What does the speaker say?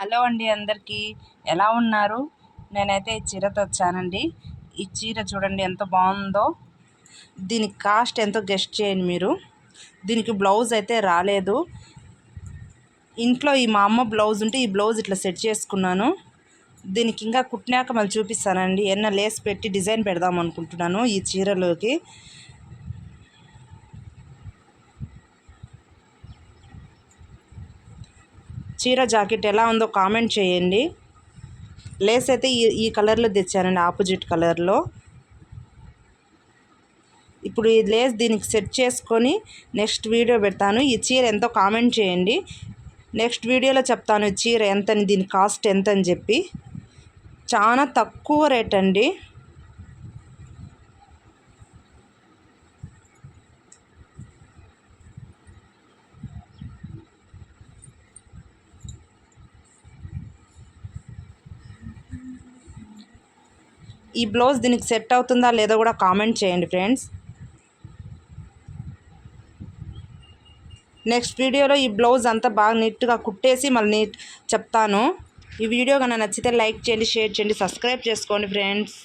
Hello అండి అందరికీ. ఎలా ఉన్నారు? నేనైతే ఈ చీరతో వచ్చానండి. ఈ చీర చూడండి ఎంత బాగుందో. దీనికి కాస్ట్ ఎంతో గెస్ట్ చేయండి మీరు. దీనికి బ్లౌజ్ అయితే రాలేదు. ఇంట్లో ఈ మా అమ్మ బ్లౌజ్ ఉంటే ఈ బ్లౌజ్ ఇట్లా సెట్ చేసుకున్నాను. దీనికి ఇంకా కుట్టినాక మళ్ళీ చూపిస్తానండి. ఎన్న లేస్ పెట్టి డిజైన్ పెడదాం అనుకుంటున్నాను ఈ చీరలోకి. చీర జాకెట్ ఎలా ఉందో కామెంట్ చేయండి. లేస్ అయితే ఈ ఈ కలర్లో తెచ్చానండి ఆపోజిట్ కలర్లో. ఇప్పుడు ఈ లేస్ దీనికి సెట్ చేసుకొని నెక్స్ట్ వీడియో పెడతాను. ఈ చీర ఎంతో కామెంట్ చేయండి. నెక్స్ట్ వీడియోలో చెప్తాను ఈ చీర ఎంతని దీని కాస్ట్ ఎంత అని చెప్పి. చాలా తక్కువ రేట్ అండి. ఈ బ్లౌజ్ దీనికి సెట్ అవుతుందా లేదో కూడా కామెంట్ చేయండి ఫ్రెండ్స్. నెక్స్ట్ వీడియోలో ఈ బ్లౌజ్ అంతా బాగా నీట్గా కుట్టేసి మళ్ళీ నీట్ చెప్తాను. ఈ వీడియో కన్నా నచ్చితే లైక్ చేయండి షేర్ చేయండి సబ్స్క్రైబ్ చేసుకోండి ఫ్రెండ్స్.